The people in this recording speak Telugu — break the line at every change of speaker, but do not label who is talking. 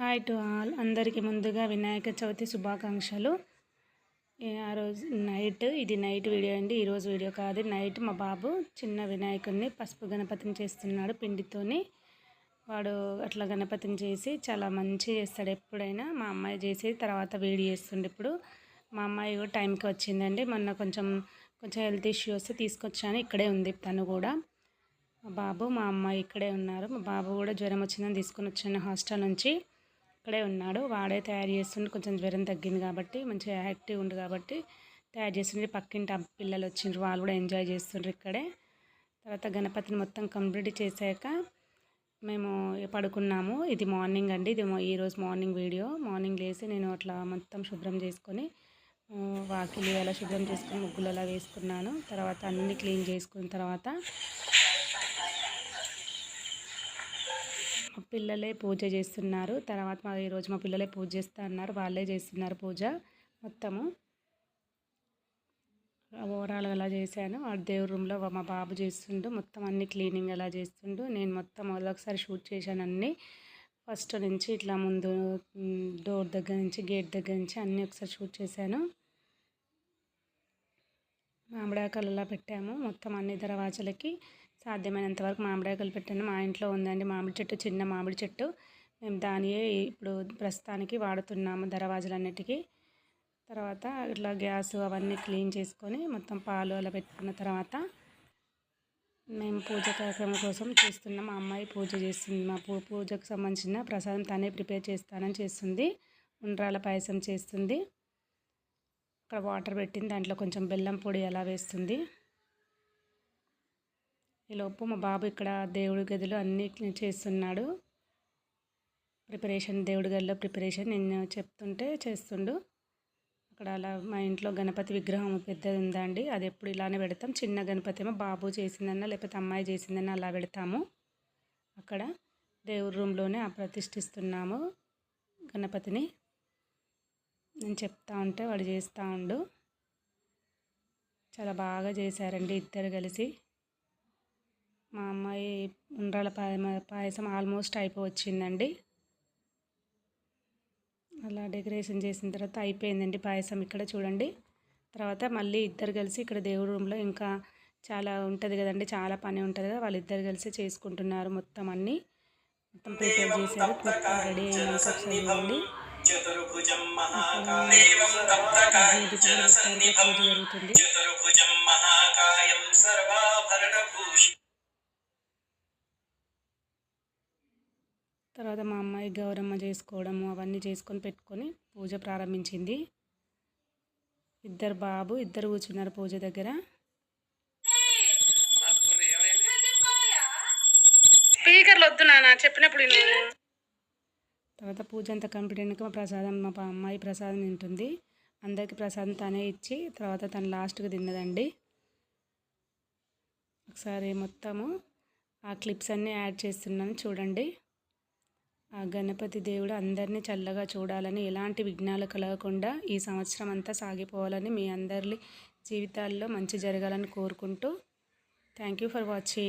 హాయ్ టు ఆల్ అందరికీ ముందుగా వినాయక చవితి శుభాకాంక్షలు. ఆ రోజు నైట్ ఇది నైట్ వీడియో అండి. ఈరోజు వీడియో కాదు. నైట్ మా బాబు చిన్న వినాయకుడిని పసుపు గణపతిని చేస్తున్నాడు పిండితోని. వాడు అట్లా గణపతిని చేసి చాలా మంచిగా చేస్తాడు ఎప్పుడైనా. మా అమ్మాయి చేసి తర్వాత వేడి చేస్తుండే ఇప్పుడు. మా అమ్మాయి కూడా టైంకి వచ్చిందండి. మొన్న కొంచెం కొంచెం హెల్త్ ఇష్యూ వస్తే తీసుకొచ్చాను. ఇక్కడే ఉంది తను కూడా. మా బాబు మా అమ్మాయి ఇక్కడే ఉన్నారు. మా బాబు కూడా జ్వరం వచ్చిందని తీసుకొని వచ్చాను హాస్టల్ నుంచి. ఇక్కడే ఉన్నాడు. వాడే తయారు చేస్తుండే. కొంచెం జ్వరం తగ్గింది కాబట్టి మంచిగా యాక్టివ్ ఉంది కాబట్టి తయారు చేస్తుండే. పక్కింటి పిల్లలు వచ్చిండ్రు. వాళ్ళు కూడా ఎంజాయ్ చేస్తుండ్రు ఇక్కడే. తర్వాత గణపతిని మొత్తం కంప్లీట్ చేశాక మేము పడుకున్నాము. ఇది మార్నింగ్ అండి. ఇది ఈరోజు మార్నింగ్ వీడియో. మార్నింగ్ లేసి నేను అట్లా మొత్తం శుభ్రం చేసుకొని వాకిలి అలా శుభ్రం చేసుకొని ముగ్గులు అలా వేసుకున్నాను. తర్వాత అన్నీ క్లీన్ చేసుకున్న తర్వాత పిల్లలే పూజ చేస్తున్నారు. తర్వాత మా ఈరోజు మా పిల్లలే పూజ చేస్తా అన్నారు. వాళ్ళే చేస్తున్నారు పూజ మొత్తము. ఓవరాల్ అలా చేశాను. ఆ దేవుడి రూమ్లో మా బాబు చేస్తుండు. మొత్తం అన్ని క్లీనింగ్ అలా చేస్తుండు. నేను మొత్తం ఒకసారి షూట్ చేశాను అన్నీ. ఫస్ట్ నుంచి ఇట్లా ముందు డోర్ దగ్గర నుంచి గేట్ దగ్గర నుంచి అన్నీ ఒకసారి షూట్ చేశాను. మామిడాకాయలు అలా పెట్టాము. మొత్తం అన్ని దర్వాజలకి సాధ్యమైనంత వరకు మామిడాకులు పెట్టాను మా ఇంట్లో ఉందండి మామిడి చెట్టు చిన్న మామిడి చెట్టు. మేము దానియే ఇప్పుడు ప్రస్తుతానికి వాడుతున్నాము దరవాజలన్నిటికీ. తర్వాత ఇట్లా గ్యాస్ అవన్నీ క్లీన్ చేసుకొని మొత్తం పాలు అలా పెట్టుకున్న తర్వాత మేము పూజ కార్యక్రమం కోసం చేస్తున్నాం. మా అమ్మాయి పూజ చేస్తుంది. మా పూ పూజకు సంబంధించిన ప్రసాదం తనే ప్రిపేర్ చేస్తానని చేస్తుంది. ఉండ్రాల పాయసం చేస్తుంది. అక్కడ వాటర్ పెట్టింది. దాంట్లో కొంచెం బెల్లం పొడి అలా వేస్తుంది. ఈలోపు మా బాబు ఇక్కడ దేవుడి గదిలో అన్నీ చేస్తున్నాడు. ప్రిపరేషన్ దేవుడి గదిలో ప్రిపరేషన్ నేను చెప్తుంటే చేస్తుండు. అక్కడ అలా మా ఇంట్లో గణపతి విగ్రహం పెద్దది ఉందండి అది ఎప్పుడు ఇలానే పెడతాం. చిన్న గణపతి ఏమో బాబు చేసిందన్నా లేకపోతే అమ్మాయి చేసిందన్నా అలా పెడతాము. అక్కడ దేవుడి రూమ్లోనే ప్రతిష్ఠిస్తున్నాము గణపతిని. నేను చెప్తా ఉంటే వాడు చేస్తూ ఉండు. చాలా బాగా చేశారండి ఇద్దరు కలిసి. మా అమ్మాయి ఉండ్రాల పాయసం ఆల్మోస్ట్ అయిపోవచ్చిందండి. అలా డెకరేషన్ చేసిన తర్వాత అయిపోయిందండి పాయసం ఇక్కడ చూడండి. తర్వాత మళ్ళీ ఇద్దరు కలిసి ఇక్కడ దేవుడి రూమ్లో ఇంకా చాలా ఉంటుంది కదండి చాలా పని ఉంటుంది కదా వాళ్ళిద్దరు కలిసి చేసుకుంటున్నారు మొత్తం అన్నీ. మొత్తం ప్రిపేర్ చేశారు రెడీ అయినాక ఒకసారి చూడండి పూజ జరుగుతుంది. తర్వాత మా అమ్మాయి గౌరమ్మ చేసుకోవడము అవన్నీ చేసుకొని పెట్టుకొని పూజ ప్రారంభించింది. ఇద్దరు బాబు ఇద్దరు కూర్చున్నారు పూజ దగ్గర. స్పీకర్లు వద్దు నాన్న చెప్పినప్పుడు తర్వాత పూజ అంతా కంప్లీట్ అయినాక మా ప్రసాదం మా అమ్మాయి ప్రసాదం తింటుంది. అందరికి ప్రసాదం తనే ఇచ్చి తర్వాత తను లాస్ట్గా తిన్నదండి. ఒకసారి మొత్తము ఆ క్లిప్స్ అన్నీ యాడ్ చేస్తున్నాను చూడండి. ఆ గణపతి దేవుడు అందరినీ చల్లగా చూడాలని ఎలాంటి విఘ్నాలు కలగకుండా ఈ సంవత్సరం అంతా సాగిపోవాలని మీ అందరి జీవితాల్లో మంచి జరగాలని కోరుకుంటూ థ్యాంక్ యూ ఫర్ వాచింగ్.